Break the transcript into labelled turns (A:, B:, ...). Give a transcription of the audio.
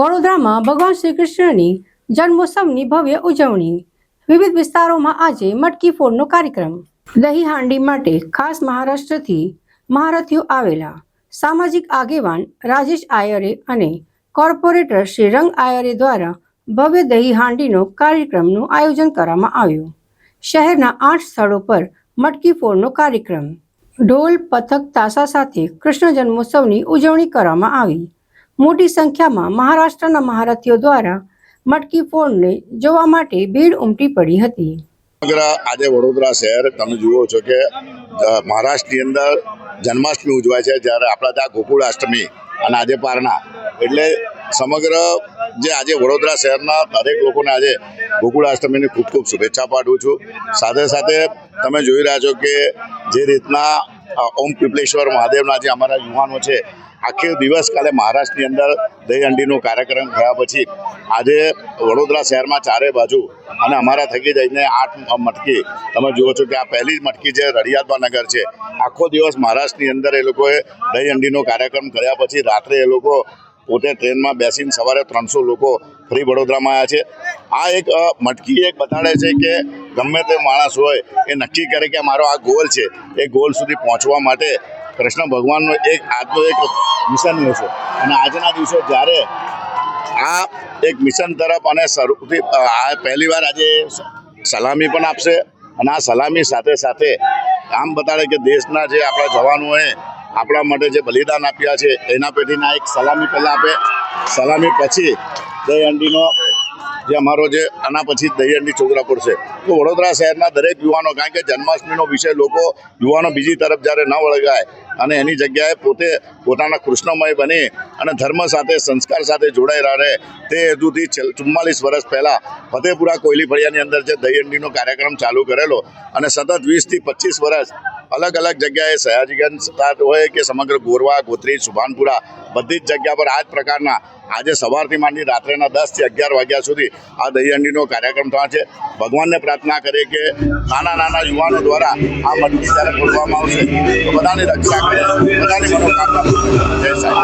A: વડોદરામાં ભગવાન શ્રી કૃષ્ણની જન્મોત્સવની ભવ્ય ઉજવણી. વિવિધ વિસ્તારોમાં આજે મટકી ફોડનો કાર્યક્રમ. દહીં હાંડી માટે ખાસ મહારાષ્ટ્રથી મહારથીઓ આવેલા સામાજિક આગેવાન રાજેશ આયરે અને કોર્પોરેટર શ્રી રંગ આયરે દ્વારા ભવ્ય દહીં હાંડીનો કાર્યક્રમનું આયોજન કરવામાં આવ્યું. શહેરના આઠ સ્થળો પર મટકી ફોડનો કાર્યક્રમ. ઢોલ, પથક, તાસા સાથે કૃષ્ણ જન્મોત્સવની ઉજવણી કરવામાં આવી. મોટી સંખ્યામાં મહારાષ્ટ્રના મહારથીઓ દ્વારા મટકી ફોડને જોવા માટે ભીડ ઉમટી પડી હતી.
B: સમગ્ર આજે વડોદરા શહેર તમે જુઓ છો કે મહારાષ્ટ્રની અંદર જન્માષ્ટમી ઉજવાય છે જ્યારે આપણા ત્યાં ગોકુળ અષ્ટમી અને આજે પારણા. એટલે સમગ્ર જે આજે વડોદરા શહેરના દરેક લોકોને આજે ગોકુળ અષ્ટમીની ખૂબ ખૂબ શુભેચ્છા પાઠવું છું. સાથે સાથે તમે જોઈ રહ્યા છો કે જે રીતના ઓમ પીપલેશ્વર મહાદેવના જે અમારા યુવાનો છે, આખે દિવસ કાલે મહારાષ્ટ્રની અંદર દહીં હંડીનો કાર્યક્રમ થયા પછી આજે વડોદરા શહેરમાં ચારે બાજુ અને અમારા થકી જઈને આઠ મટકી. તમે જુઓ છો કે આ પહેલી જ મટકી જે રડિયાદમાં નગર છે. આખો દિવસ મહારાષ્ટ્રની અંદર એ લોકોએ દહીં હંડીનો કાર્યક્રમ કર્યા પછી રાત્રે એ લોકો પોતે ટ્રેનમાં બેસીને સવારે ત્રણસો લોકો ફ્રી વડોદરામાં આવ્યા છે. આ એક મટકી એક બતાડે છે કે ગમે તે માણસ હોય, એ નક્કી કરે કે મારો આ ગોલ છે. એ ગોલ સુધી પહોંચવા માટે કૃષ્ણ ભગવાનનો એક આજનો એક મિશન હશે અને આજના દિવસે જ્યારે આ એક મિશન તરફ અને શરૂથી આ પહેલીવાર આજે સલામી પણ આપશે અને આ સલામી સાથે સાથે આમ બતાડે કે દેશના જે આપણા જવાનોએ આપણા માટે જે બલિદાન આપ્યા છે, એના પેઢીના એક સલામી પહેલાં આપે. સલામી પછી દહીં હંડીનો જે અમારો જે આના પછી દહીહંડી ચોગરા છે. તો વડોદરા શહેરના દરેક યુવાનો, કારણ કે જન્માષ્ટમીનો વિષય લોકો યુવાનો બીજી તરફ જ્યારે ન વળગાય અને એની જગ્યાએ પોતે પોતાના કૃષ્ણમય બની અને ધર્મ સાથે, સંસ્કાર સાથે જોડાયેલા રહે તે હેતુથી ચુમ્માલીસ વર્ષ પહેલાં ફતેપુરા કોયલી ફળિયાની અંદર જે દહીહંડીનો કાર્યક્રમ ચાલુ કરેલો અને સતત વીસથી પચીસ વર્ષ અલગ અલગ જગ્યાએ સયાજીગંજ સ્ટાર્ટ હોય કે સમગ્ર ગોરવા, ગોત્રી, સુભાનપુરા બધી જ જગ્યા પર આ જ પ્રકારના આજે સવારથી માંડી રાત્રેના દસથી અગિયાર વાગ્યા સુધી આ દહીહંડીનો કાર્યક્રમ થવા છે. ભગવાનને પ્રાર્થના કરીએ કે નાના નાના યુવાનો દ્વારા આ મટકી જ્યારે ખોલવામાં આવશે, તો બધાની રક્ષા કરે બધાની મનોકામના જય સાંઈ